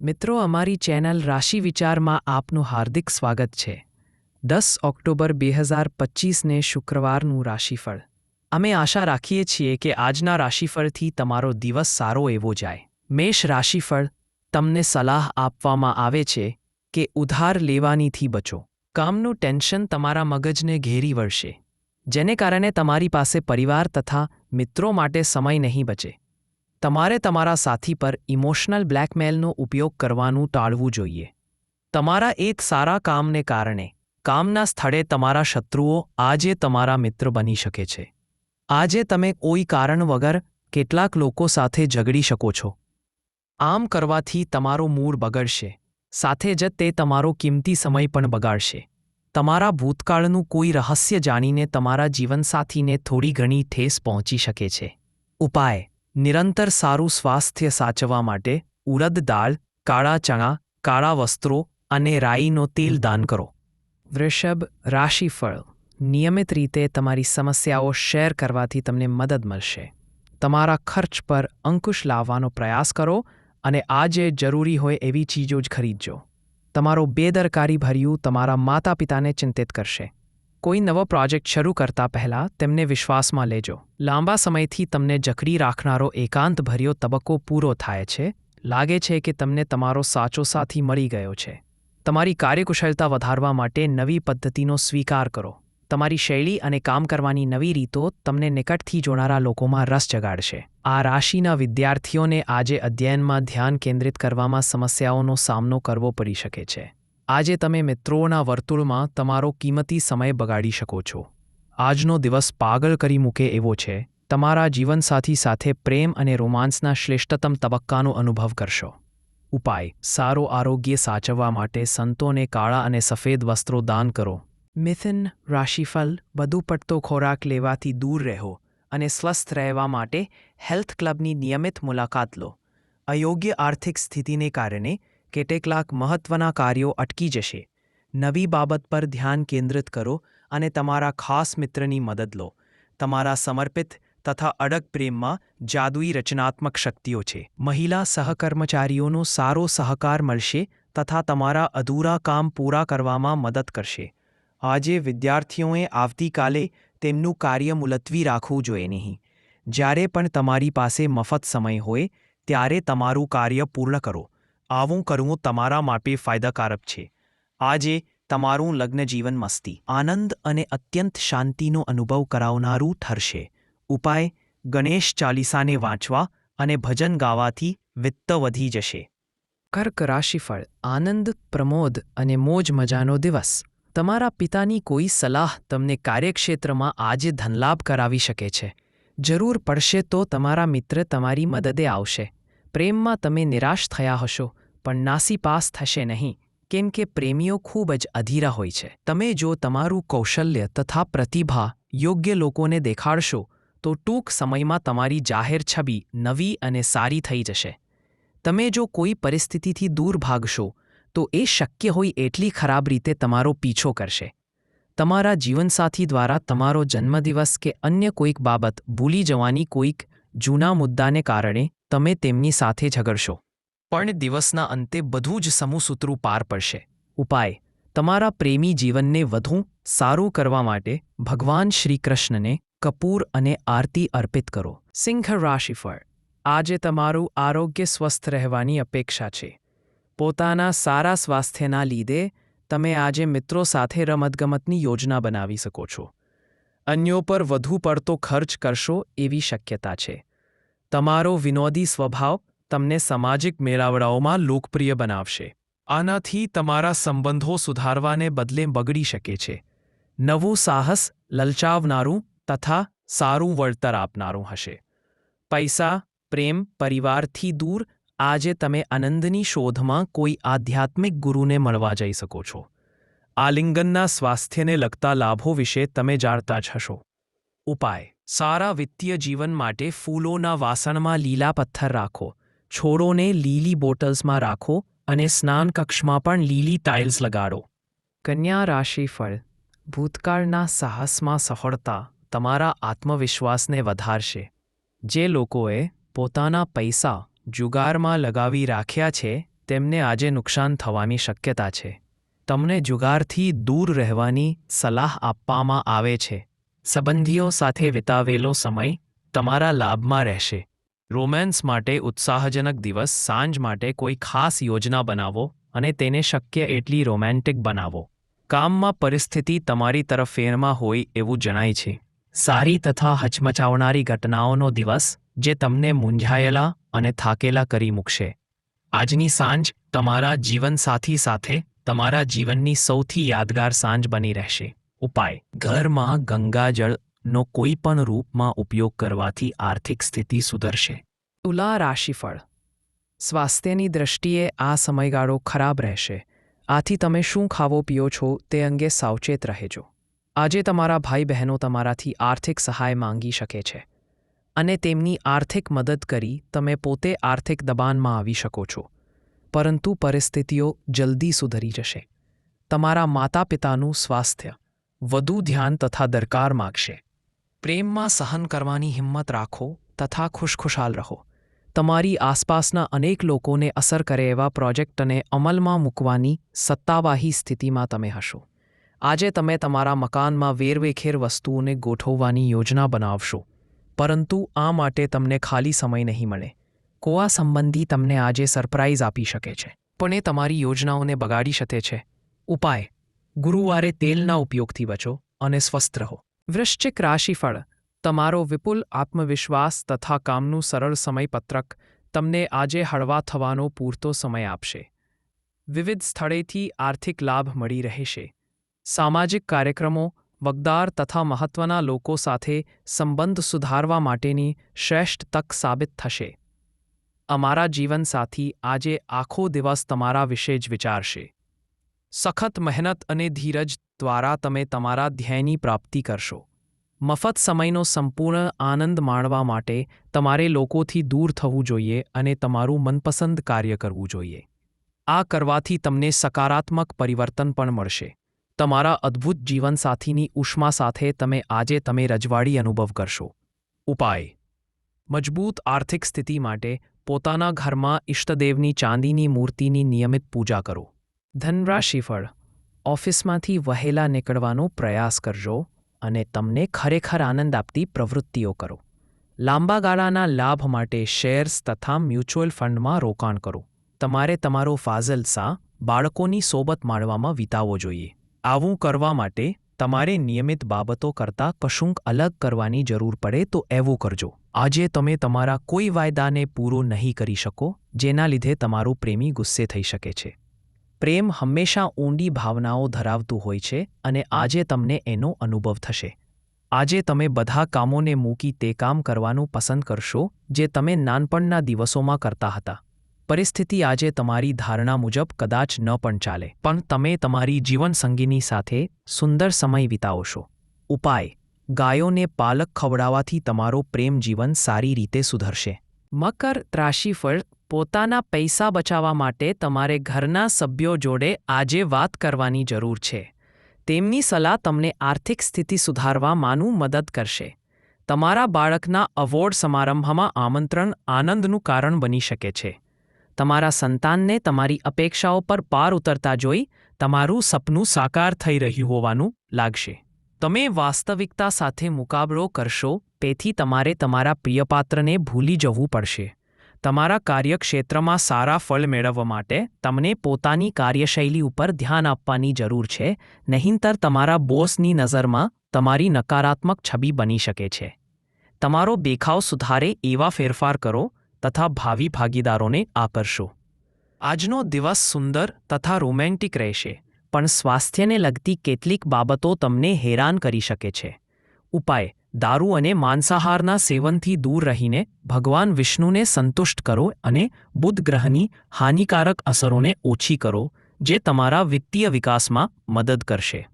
મિત્રો, અમારી ચેનલ રાશિ વિચારમાં આપનું હાર્દિક સ્વાગત છે. દસ ઓક્ટોબર બે હજાર પચીસને શુક્રવારનું રાશિફળ. અમે આશા રાખીએ છીએ કે આજના રાશિફળથી તમારો દિવસ સારો એવો જાય. મેષ રાશિફળ, તમને સલાહ આપવામાં આવે છે કે ઉધાર લેવાનીથી બચો. કામનું ટેન્શન તમારા મગજને ઘેરી વળશે. જેને કારણે તમારી પાસે પરિવાર તથા મિત્રો માટે સમય નહીં બચે. તમારે તમારા સાથી પર ઇમોશનલ બ્લેકમેલનો ઉપયોગ કરવાનું ટાળવું જોઈએ. તમારા એક સારા કામને કારણે, કામના સ્થળે તમારા શત્રુઓ આજે તમારા મિત્ર બની શકે છે. આજે તમે કોઈ કારણ વગર કેટલાક લોકો સાથે ઝઘડી શકો છો. આમ કરવાથી તમારો મૂડ બગડશે, સાથે જ તે તમારો કિંમતી સમય પણ બગાડશે. તમારા ભૂતકાળનું કોઈ રહસ્ય જાણીને તમારા જીવનસાથીને થોડી ઘણી ઠેસ પહોંચી શકે છે. ઉપાય નિરંતર સારું સ્વાસ્થ્ય સાચવવા માટે ઉડદ દાળ, કાળા ચણા, કાળા વસ્ત્રો અને રાઈનો તેલ દાન કરો. વૃષભ, રાશિફળ. નિયમિત રીતે તમારી સમસ્યાઓ શેર કરવાથી તમને મદદ મળશે. તમારા ખર્ચ પર અંકુશ લાવવાનો પ્રયાસ કરો અને આજે જરૂરી હોય એવી ચીજો જ ખરીદજો. તમારો બેદરકારી ભર્યું તમારા માતા પિતાને ચિંતિત કરશે. કોઈ નવો પ્રોજેક્ટ શરૂ કરતા પહેલા તેમને વિશ્વાસમાં લેજો. લાંબા સમયથી તમને જકડી રાખનારો એકાંતભર્યો તબક્કો પૂરો થાય છે. લાગે છે કે તમને તમારો સાચો સાથી મળી ગયો છે. તમારી કાર્યકુશળતા વધારવા માટે નવી પદ્ધતિનો સ્વીકાર કરો. તમારી શૈલી અને કામ કરવાની નવી રીતો તમને નિકટથી જોનારા લોકોમાં રસ જગાડશે. આ રાશિના વિદ્યાર્થીઓને આજે અધ્યયનમાં ધ્યાન કેન્દ્રિત કરવામાં સમસ્યાઓનો સામનો કરવો પડી શકે છે. આજે તમે મિત્રોના વર્તુળમાં તમારો કિંમતી સમય બગાડી શકો છો. આજનો દિવસ પાગલ કરી મૂકે એવો છે. તમારા જીવનસાથી સાથે પ્રેમ અને રોમાન્સના શ્રેષ્ઠતમ તબક્કાનો અનુભવ કરશો. ઉપાય, સારો આરોગ્ય સાચવવા માટે સંતોને કાળા અને સફેદ વસ્ત્રો દાન કરો. મિથિન રાશિફલ વધુ પડતો ખોરાક લેવાથી દૂર રહો અને સ્વસ્થ રહેવા માટે હેલ્થ ક્લબની નિયમિત મુલાકાત લો. અયોગ્ય આર્થિક સ્થિતિને કારણે કેટલાક મહત્ત્વના કાર્યો અટકી જશે. નવી બાબત પર ધ્યાન કેન્દ્રિત કરો અને તમારા ખાસ મિત્રની મદદ લો. તમારા સમર્પિત તથા અડગ પ્રેમમાં જાદુઈ રચનાત્મક શક્તિઓ છે. મહિલા સહકર્મચારીઓનો સારો સહકાર મળશે તથા તમારા અધૂરા કામ પૂરા કરવામાં મદદ કરશે. આજે વિદ્યાર્થીઓએ આવતીકાલે તેમનું કાર્ય મુલતવી રાખવું જોઈએ નહીં. જ્યારે પણ તમારી પાસે મફત સમય હોય, ત્યારે તમારું કાર્ય પૂર્ણ કરો. આવું કરવું તમારા માટે ફાયદાકારક છે. આજે તમારું લગ્ન જીવન મસ્તી, આનંદ અને અત્યંત શાંતિનો અનુભવ કરાવનારું ઠરશે. ઉપાય, ગણેશ ચાલીસાને વાંચવા અને ભજન ગાવાથી વિત્ત વધી જશે. કર્ક રાશિફળ, આનંદ, પ્રમોદ અને મોજ મજાનો દિવસ. તમારા પિતાની કોઈ સલાહ તમને કાર્યક્ષેત્રમાં આજે ધનલાભ કરાવી શકે છે. જરૂર પડશે તો તમારા મિત્ર તમારી મદદે આવશે. પ્રેમમાં તમે નિરાશ થયા હશો. પણ નાસીપાસ થશે નહીં. કેમ કે પ્રેમીઓ ખૂબ જ અધીરા હોય છે. તમે જો તમારું કૌશલ્ય તથા પ્રતિભા યોગ્ય લોકોને દેખાડશો, તો ટૂંક સમયમાં તમારી જાહેર છબી નવી અને સારી થઈ જશે. તમે જો કોઈ પરિસ્થિતિથી દૂર ભાગશો, તો એ શક્ય હોય એટલી ખરાબ રીતે તમારો પીછો કરશે. તમારા જીવનસાથી દ્વારા તમારો જન્મદિવસ કે અન્ય કોઈક બાબત ભૂલી જવાની કોઈક જૂના મુદ્દાને કારણે તમે તેમની સાથે ઝઘડશો. પણ દિવસના અંતે બધું જ સમૂહસૂત્રું પાર પડશે. ઉપાય, તમારા પ્રેમી જીવનને વધુ સારું કરવા માટે ભગવાન શ્રીકૃષ્ણને કપૂર અને આરતી અર્પિત કરો. સિંહ રાશિફળ, આજે તમારું આરોગ્ય સ્વસ્થ રહેવાની અપેક્ષા છે. પોતાના સારા સ્વાસ્થ્યના લીધે તમે આજે મિત્રો સાથે રમતગમતની યોજના બનાવી શકો છો. અન્યો પર વધુ પડતો ખર્ચ કરશો એવી શક્યતા છે. તમારો વિનોદી સ્વભાવ તમને સામાજિક મેળાવડાઓમાં લોકપ્રિય બનાવશે. આનાથી તમારા સંબંધો સુધારવાને બદલે બગડી શકે છે. નવું સાહસ લલચાવનારું તથા સારું વળતર આપનારું હશે. પૈસા, પ્રેમ, પરિવારથી દૂર આજે તમે આનંદની શોધમાં કોઈ આધ્યાત્મિક ગુરુને મળવા જઈ શકો છો. આલિંગનના સ્વાસ્થ્યને લગતા લાભો વિશે તમે જાણતા જ હશો. ઉપાય, સારા વિત્તીય જીવન માટે ફૂલોના વાસણમાં લીલા પથ્થર રાખો. છોડોને લીલી બોટલ્સમાં રાખો અને સ્નાન કક્ષમાં પણ લીલી ટાઇલ્સ લગાડો. કન્યા રાશિફળ ભૂતકાળના સાહસમાં સફળતા તમારા આત્મવિશ્વાસને વધારશે. જે લોકોએ પોતાના પૈસા જુગારમાં લગાવી રાખ્યા છે, તેમને આજે નુકસાન થવાની શક્યતા છે. તમને જુગારથી દૂર રહેવાની સલાહ આપવામાં આવે છે. સંબંધીઓ સાથે વિતાવેલો સમય તમારા લાભમાં રહેશે. રોમેન્સ માટે ઉત્સાહજનક દિવસ, સાંજ માટે કોઈ ખાસ યોજના બનાવો અને તેને શક્ય એટલી રોમેન્ટિક બનાવો. કામમાં પરિસ્થિતિ તમારી તરફ ફેરમાં હોય એવું જણાય છે. સારી તથા હચમચાવનારી ઘટનાઓનો દિવસ, જે તમને મૂંઝાયેલા અને થાકેલા કરી મૂકશે. આજની સાંજ તમારા જીવનસાથી સાથે તમારા જીવનની સૌથી યાદગાર સાંજ બની રહેશે. ઉપાય. ઘરમાં ગંગાજળનો કોઈ પણ રૂપમાં ઉપયોગ કરવાથી આર્થિક સ્થિતિ સુધરશે. તુલા રાશિફળ. સ્વાસ્થ્યની દ્રષ્ટિએ આ સમયગાળો ખરાબ રહેશે. આથી તમે શું ખાવો પીઓ છો તે અંગે સાવચેત રહેજો. આજે તમારા ભાઈ બહેનો તમારાથી આર્થિક સહાય માંગી શકે છે. અને તેમની આર્થિક મદદ કરી તમે પોતે આર્થિક દબાણમાં આવી શકો છો. પરંતુ પરિસ્થિતિઓ જલ્દી સુધરી જશે. તમારા માતા પિતાનું સ્વાસ્થ્ય વધુ ધ્યાન તથા દરકાર માગશે. પ્રેમમાં સહન કરવાની હિંમત રાખો તથા ખુશખુશાલ રહો. તમારી આસપાસના અનેક લોકોને અસર કરે એવા પ્રોજેક્ટને અમલમાં મૂકવાની સત્તાવાહી સ્થિતિમાં તમે હશો. આજે તમે તમારા મકાનમાં વેરવેખેર વસ્તુઓને ગોઠવવાની યોજના બનાવશો. પરંતુ આ માટે તમને ખાલી સમય નહીં મળે. કોવા સંબંધી તમને આજે સરપ્રાઇઝ આપી શકે છે. પણ એ તમારી યોજનાઓને બગાડી શકે છે. ઉપાય. ગુરુવારે તેલના ઉપયોગથી બચો અને સ્વસ્થ રહો. વૃશ્ચિક રાશિફળ. તમારો વિપુલ આત્મવિશ્વાસ તથા કામનું સરળ સમયપત્રક તમને આજે હળવા થવાનો પૂરતો સમય આપશે. વિવિધ સ્થળેથી આર્થિક લાભ મળી રહેશે. સામાજિક કાર્યક્રમો, વગદાર તથા મહત્વના લોકો સાથે સંબંધ સુધારવા માટેની શ્રેષ્ઠ તક સાબિત થશે. અમારા જીવનસાથી આજે આખો દિવસ તમારા વિશે જ વિચારશે. સખત મહેનત અને ધીરજ દ્વારા તમે તમારા ધ્યેયની પ્રાપ્તિ કરશો. મફત સમયનો સંપૂર્ણ આનંદ માણવા માટે તમારે લોકોથી દૂર થવું જોઈએ અને તમારું મનપસંદ કાર્ય કરવું જોઈએ. આ કરવાથી તમને સકારાત્મક પરિવર્તન પણ મળશે. તમારા અદ્ભુત જીવનસાથીની ઉષ્મા સાથે તમે આજે તમે રજવાડી અનુભવ કરશો. ઉપાય. મજબૂત આર્થિક સ્થિતિ માટે પોતાના ઘરમાં ઇષ્ટદેવની ચાંદીની મૂર્તિની નિયમિત પૂજા કરો. ધનરાશિફળ. ઓફિસમાંથી વહેલા નીકળવાનો પ્રયાસ કરજો અને તમને ખરેખર આનંદ આપતી પ્રવૃત્તિઓ કરો. લાંબા ગાળાના લાભ માટે શેર્સ તથા મ્યુચ્યુઅલ ફંડમાં રોકાણ કરો. તમારે તમારો ફાઝલસા બાળકોની સોબત માણવામાં વિતાવવો જોઈએ. આવું કરવા માટે તમારે નિયમિત બાબતો કરતાં કશુંક અલગ કરવાની જરૂર પડે તો એવું કરજો. આજે તમે તમારા કોઈ વાયદાને પૂરો નહીં કરી શકો, જેના લીધે તમારું પ્રેમી ગુસ્સે થઈ શકે છે. પ્રેમ હંમેશા ઊંડી ભાવનાઓ ધરાવતું હોય છે અને આજે તમને એનો અનુભવ થશે. આજે તમે બધા કામોને મૂકી તે કામ કરવાનું પસંદ કરશો જે તમે નાનપણના દિવસોમાં કરતા હતા. પરિસ્થિતિ આજે તમારી ધારણા મુજબ કદાચ ન પણ ચાલે, પણ તમે તમારી જીવનસંગીની સાથે સુંદર સમય વિતાવશો. ઉપાય, ગાયોને પાલક ખવડાવવાથી તમારો પ્રેમ જીવન સારી રીતે સુધરશે. મકર ત્રાશીફળ પોતાના પૈસા બચાવવા માટે તમારે ઘરના સભ્યો જોડે આજે વાત કરવાની જરૂર છે. તેમની સલાહ તમને આર્થિક સ્થિતિ સુધારવામાંનું મદદ કરશે. તમારા બાળકના અવોર્ડ સમારંભમાં આમંત્રણ આનંદનું કારણ બની શકે છે. તમારા સંતાનને તમારી અપેક્ષાઓ પર પાર ઉતરતા જોઈ તમારું સપનું સાકાર થઈ રહ્યું હોવાનું લાગશે. તમે વાસ્તવિકતા સાથે મુકાબલો કરશો, તેથી તમારે તમારા પ્રિયપાત્રને ભૂલી જવું પડશે. તમારા કાર્યક્ષેત્રમાં સારા ફળ મેળવવા માટે તમને પોતાની કાર્યશૈલી ઉપર ધ્યાન આપવાની જરૂર છે, નહીંતર તમારા બોસની નજરમાં તમારી નકારાત્મક છબી બની શકે છે. તમારો દેખાવ સુધારે એવા ફેરફાર કરો તથા ભાવિ ભાગીદારોને આકર્ષો. આજનો દિવસ સુંદર તથા રોમેન્ટિક રહેશે, પણ સ્વાસ્થ્યને લગતી કેટલીક બાબતો તમને હેરાન કરી શકે છે. ઉપાય દારૂ અને માંસાહારના સેવનથી દૂર રહીને ભગવાન વિષ્ણુને સંતુષ્ટ કરો અને બુધ ગ્રહની હાનિકારક અસરોને ઓછી કરો, જે તમારા વિત્તીય વિકાસમાં મદદ કરશે.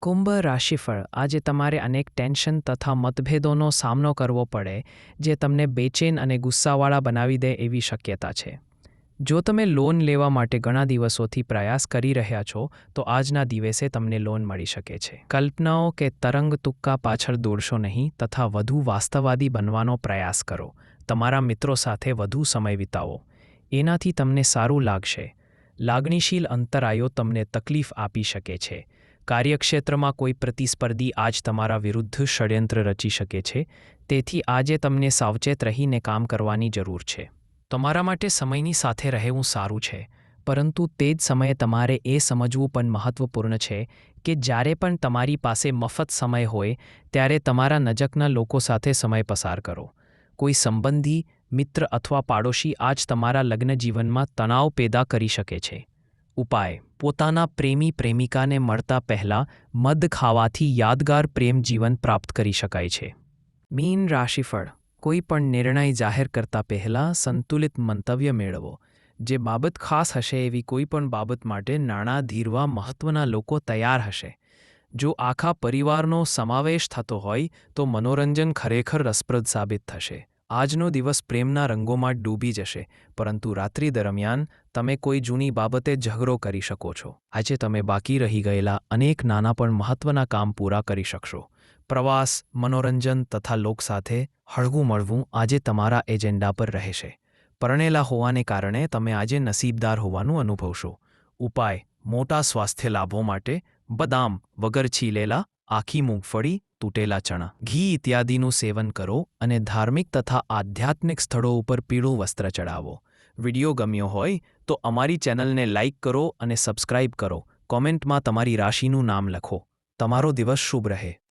કુંભ રાશિફળ. આજે તમારે અનેક ટેન્શન તથા મતભેદોનો સામનો કરવો પડે, જે તમને બેચેન અને ગુસ્સાવાળા બનાવી દે એવી શક્યતા છે. જો તમે લોન લેવા માટે ઘણા દિવસોથી પ્રયાસ કરી રહ્યા છો, તો આજના દિવસે તમને લોન મળી શકે છે. કલ્પનાઓ કે તરંગ તુક્કા પાછળ દોડશો નહીં તથા વધુ વાસ્તવાદી બનવાનો પ્રયાસ કરો. તમારા મિત્રો સાથે વધુ સમય વિતાવો. એનાથી તમને સારું લાગશે. લાગણીશીલ અંતરાયો તમને તકલીફ આપી શકે છે. કાર્યક્ષેત્રમાં કોઈ પ્રતિસ્પર્ધી આજ તમારા વિરુદ્ધ ષડયંત્ર રચી શકે છે. તેથી આજે તમને સાવચેત રહીને કામ કરવાની જરૂર છે. તમારા માટે સમયની સાથે રહેવું સારું છે, પરંતુ તે જ સમયે તમારે એ સમજવું પણ મહત્વપૂર્ણ છે કે જ્યારે પણ તમારી પાસે મફત સમય હોય, ત્યારે તમારા નજકના લોકો સાથે સમય પસાર કરો. કોઈ સંબંધી, મિત્ર અથવા પાડોશી આજ તમારા લગ્ન જીવનમાં તણાવ પેદા કરી શકે છે. ઉપાય, પોતાના પ્રેમી પ્રેમિકાને મળતા પહેલા મદ ખાવાથી યાદગાર પ્રેમ જીવન પ્રાપ્ત કરી શકાય છે. મીન રાશિફળ કોઈ પણ નિર્ણય જાહેર કરતા પહેલાં સંતુલિત મંતવ્ય મેળવો. જે બાબત ખાસ હશે એવી કોઈ પણ બાબત માટે નાણાં ધીરવા મહત્ત્વના લોકો તૈયાર હશે. જો આખા પરિવારનો સમાવેશ થતો હોય, તો મનોરંજન ખરેખર રસપ્રદ સાબિત થશે. આજનો દિવસ પ્રેમના રંગોમાં ડૂબી જશે, પરંતુ રાત્રિ દરમિયાન તમે કોઈ જૂની બાબતે ઝઘડો કરી શકો છો. આજે તમે બાકી રહી ગયેલા અનેક નાના પણ મહત્ત્વના કામ પૂરા કરી શકશો. પ્રવાસ, મનોરંજન તથા લોક સાથે હળવું મળવું આજે તમારા એજન્ડા પર રહેશે. પરણેલા હોવાને કારણે તમે આજે નસીબદાર હોવાનું અનુભવશો. ઉપાય, મોટા સ્વાસ્થ્ય લાભો માટે બદામ, વગર છીલેલા, આખી મૂંગફળી, તૂટેલા ચણા, ઘી ઇત્યાદિનું સેવન કરો અને ધાર્મિક તથા આધ્યાત્મિક સ્થળો ઉપર પીળું વસ્ત્ર ચડાવો વિડિયો ગમ્યો હોય તો અમારી ચેનલને લાઇક કરો અને સબસ્ક્રાઇબ કરો. કોમેન્ટમાં તમારી રાશિનું નામ લખો. તમારો દિવસ શુભ રહે.